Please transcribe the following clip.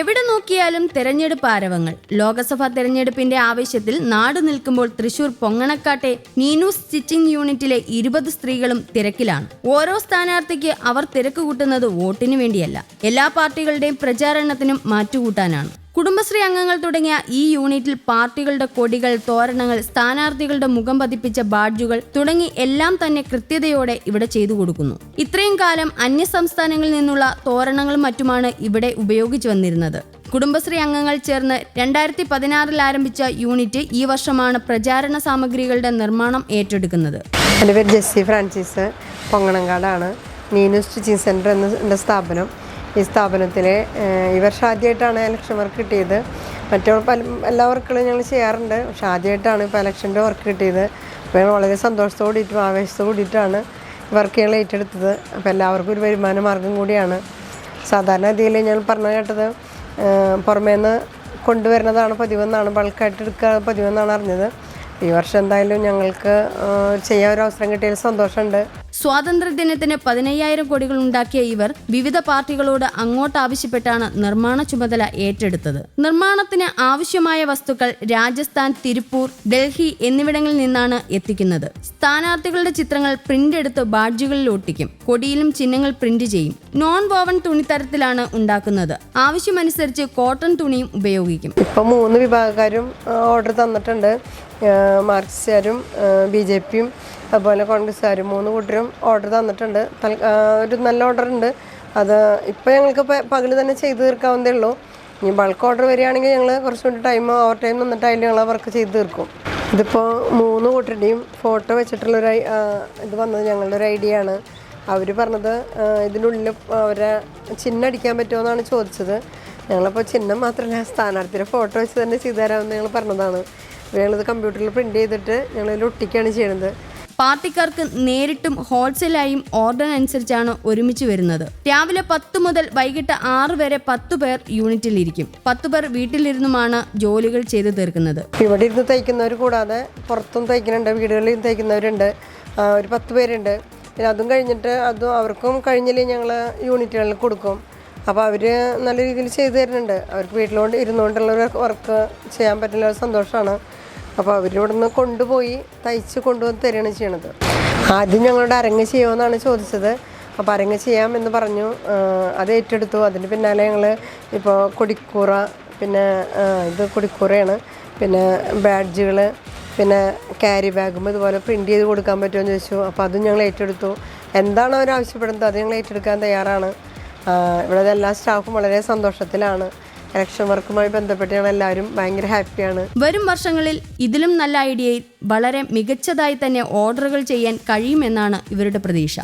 എവിടെ നോക്കിയാലും തെരഞ്ഞെടുപ്പ് ആരവങ്ങൾ. ലോക്സഭാ തെരഞ്ഞെടുപ്പിന്റെ ആവേശത്തിൽ നാട് നിൽക്കുമ്പോൾ തൃശൂർ പൊങ്ങണക്കാട്ടെ നീനു സ്റ്റിച്ചിങ് യൂണിറ്റിലെ ഇരുപത് സ്ത്രീകളും തിരക്കിലാണ്. ഓരോ സ്ഥാനാർത്ഥിക്ക് അവർ തിരക്ക് കൂട്ടുന്നത് വോട്ടിനു വേണ്ടിയല്ല. എല്ലാ പാർട്ടികളുടെയും പ്രചാരണത്തിനും മാറ്റുകൂട്ടാനാണ്. കുടുംബശ്രീ അംഗങ്ങൾ തുടങ്ങിയ ഈ യൂണിറ്റിൽ പാർട്ടികളുടെ കൊടികൾ തോരണങ്ങൾ സ്ഥാനാർത്ഥികളുടെ മുഖം പതിപ്പിച്ച ബാഡ്ജുകൾ തുടങ്ങി എല്ലാം തന്നെ കൃത്യതയോടെ ഇവിടെ ചെയ്തു കൊടുക്കുന്നു. ഇത്രയും കാലം അന്യ സംസ്ഥാനങ്ങളിൽ നിന്നുള്ള തോരണങ്ങളും മറ്റുമാണ് ഇവിടെ ഉപയോഗിച്ചു വന്നിരുന്നത്. കുടുംബശ്രീ അംഗങ്ങൾ ചേർന്ന് രണ്ടായിരത്തി പതിനാറിൽ ആരംഭിച്ച യൂണിറ്റ് ഈ വർഷമാണ് പ്രചാരണ സാമഗ്രികളുടെ നിർമ്മാണം ഏറ്റെടുക്കുന്നത്. എന്റെ പേര് ജെസ്സി ഫ്രാൻസിസ് പൊങ്ങണങ്കാടാണ്. നീനു സ്റ്റിച്ചിങ് സെന്റർ എന്ന സ്ഥാപനം. ഈ സ്ഥാപനത്തിൽ ഈ വർഷം ആദ്യമായിട്ടാണ് ഇലക്ഷൻ വർക്ക് കിട്ടിയത്. മറ്റു പല എല്ലാ വർക്കുകളും ഞങ്ങൾ ചെയ്യാറുണ്ട്. പക്ഷെ ആദ്യമായിട്ടാണ് ഇപ്പോൾ ഇലക്ഷന്റെ വർക്ക് കിട്ടിയത്. അപ്പോൾ ഞങ്ങൾ വളരെ സന്തോഷത്തോടിയിട്ടും കൂടിയിട്ടും ആവേശത്തോടു കൂടിയിട്ടാണ് വർക്ക് ഞങ്ങൾ ഏറ്റെടുത്തത്. അപ്പോൾ എല്ലാവർക്കും ഒരു വരുമാന മാർഗം കൂടിയാണ്. സാധാരണ രീതിയിൽ ഞങ്ങൾ പറഞ്ഞു കേട്ടത് പുറമേ നിന്ന് കൊണ്ടുവരുന്നതാണ് പതിവെന്നാണ് ബൾക്കായിട്ട് എടുക്കുക പതിവെന്നാണ് അറിഞ്ഞത്. ഈ വർഷം എന്തായാലും ഞങ്ങൾക്ക് ചെയ്യാൻ ഒരു അവസരം കിട്ടിയതിൽ സന്തോഷമുണ്ട്. സ്വാതന്ത്ര്യദിനത്തിന് പതിനയ്യായിരം കോടികൾ ഉണ്ടാക്കിയ ഇവർ വിവിധ പാർട്ടികളോട് അങ്ങോട്ട് ആവശ്യപ്പെട്ടാണ് നിർമ്മാണ ചുമതല ഏറ്റെടുത്തത്. നിർമ്മാണത്തിന് ആവശ്യമായ വസ്തുക്കൾ രാജസ്ഥാൻ തിരുപ്പൂർ ഡൽഹി എന്നിവിടങ്ങളിൽ നിന്നാണ് എത്തിക്കുന്നത്. സ്ഥാനാർത്ഥികളുടെ ചിത്രങ്ങൾ പ്രിന്റ് എടുത്ത് ബാഡ്ജുകളിൽ ഒട്ടിക്കും. കൊടിയിലും ചിഹ്നങ്ങൾ പ്രിന്റ് ചെയ്യും. നോൺ വോവൺ തുണിത്തരത്തിലാണ് ഉണ്ടാക്കുന്നത്. ആവശ്യമനുസരിച്ച് കോട്ടൺ തുണിയും ഉപയോഗിക്കും. ഇപ്പൊ മൂന്ന് വിഭാഗക്കാരും ഓർഡർ തന്നിട്ടുണ്ട്. മാർക്സിസ്റ്റുകാരും ബി ജെ പിയും അതുപോലെ കോൺഗ്രസ്സുകാരും മൂന്ന് കൂട്ടരും ഓർഡർ തന്നിട്ടുണ്ട്. ഒരു നല്ല ഓർഡർ ഉണ്ട്. അത് ഇപ്പോൾ ഞങ്ങൾക്ക് പകൽ തന്നെ ചെയ്തു തീർക്കാവുന്നതേ ഉള്ളൂ. ഇനി ബൾക്ക് ഓർഡർ വരികയാണെങ്കിൽ ഞങ്ങൾ കുറച്ചുകൂടി ടൈം ഓവർ ടൈം നിന്നിട്ട് അതിൽ ഞങ്ങൾ വർക്ക് ചെയ്ത് തീർക്കും. ഇതിപ്പോൾ മൂന്ന് കൂട്ടരുടെയും ഫോട്ടോ വെച്ചിട്ടുള്ളൊരു ഇത് വന്നത് ഞങ്ങളുടെ ഒരു ഐഡിയ ആണ്. അവർ പറഞ്ഞത് ഇതിനുള്ളിൽ അവരെ ചിഹ്നം അടിക്കാൻ പറ്റുമോ എന്നാണ് ചോദിച്ചത്. ഞങ്ങളപ്പോൾ ചിഹ്നം മാത്രമല്ല സ്ഥാനാർത്ഥിയുടെ ഫോട്ടോ വെച്ച് തന്നെ ചെയ്തു തരാമെന്ന് ഞങ്ങൾ പറഞ്ഞതാണ്. ഞങ്ങളിത് കമ്പ്യൂട്ടറിൽ പ്രിന്റ് ചെയ്തിട്ട് ഞങ്ങളിതിൽ ഒട്ടിക്കുകയാണ് ചെയ്യണത്. പാർട്ടിക്കാർക്ക് നേരിട്ടും ഹോൾസെയിലായും ഓർഡർ അനുസരിച്ചാണ് ഒരുമിച്ച് വരുന്നത്. രാവിലെ പത്ത് മുതൽ വൈകിട്ട് ആറ് വരെ പത്തു പേർ യൂണിറ്റിൽ ഇരിക്കും. പത്തു പേർ വീട്ടിലിരുന്നുമാണ് ജോലികൾ ചെയ്തു തീർക്കുന്നത്. ഇവിടെ ഇരുന്ന് തയ്ക്കുന്നവർ കൂടാതെ പുറത്തും തയ്ക്കുന്നുണ്ട് വീടുകളിൽ തയ്ക്കുന്നവരുണ്ട്. ഒരു പത്ത് പേരുണ്ട്. പിന്നെ അതും കഴിഞ്ഞിട്ട് അതും അവർക്കും കഴിഞ്ഞില്ലേ ഞങ്ങൾ യൂണിറ്റുകളിൽ കൊടുക്കും. അപ്പോൾ അവർ നല്ല രീതിയിൽ ചെയ്തു തരുന്നുണ്ട്. അവർക്ക് വീട്ടിലോണ്ട് ഇരുന്നുകൊണ്ടുള്ള വർക്ക് ചെയ്യാൻ പറ്റുന്ന സന്തോഷമാണ്. അപ്പോൾ അവരിവിടെ നിന്ന് കൊണ്ടുപോയി തയ്ച്ച് കൊണ്ടുവന്ന് തരികയാണ് ചെയ്യണത്. ആദ്യം ഞങ്ങളോട് അരങ്ങ് ചെയ്യുമെന്നാണ് ചോദിച്ചത്. അപ്പോൾ അരങ്ങ് ചെയ്യാം എന്ന് പറഞ്ഞു അത് ഏറ്റെടുത്തു. അതിന് പിന്നാലെ ഞങ്ങൾ ഇപ്പോൾ കൊടിക്കൂറ പിന്നെ ഇത് കൊടിക്കൂറയാണ്. പിന്നെ ബാഡ്ജുകൾ പിന്നെ ക്യാരി ബാഗും ഇതുപോലെ പ്രിന്റ് ചെയ്ത് കൊടുക്കാൻ പറ്റുമോ എന്ന് ചോദിച്ചു. അപ്പോൾ അതും ഞങ്ങൾ ഏറ്റെടുത്തു. എന്താണ് അവർ ആവശ്യപ്പെടുന്നത്? അത് ഞങ്ങൾ ഏറ്റെടുക്കാൻ തയ്യാറാണ്. ഇവിടെ എല്ലാ സ്റ്റാഫും വളരെ സന്തോഷത്തിലാണ്. ഇലക്ഷൻ വർക്കുമായി ബന്ധപ്പെട്ട് ഞങ്ങൾ എല്ലാവരും ഭയങ്കര ഹാപ്പിയാണ്. വരും വർഷങ്ങളിൽ ഇതിലും നല്ല ഐഡിയയിൽ വളരെ മികച്ചതായി തന്നെ ഓർഡറുകൾ ചെയ്യാൻ കഴിയുമെന്നാണ് ഇവരുടെ പ്രതീക്ഷ.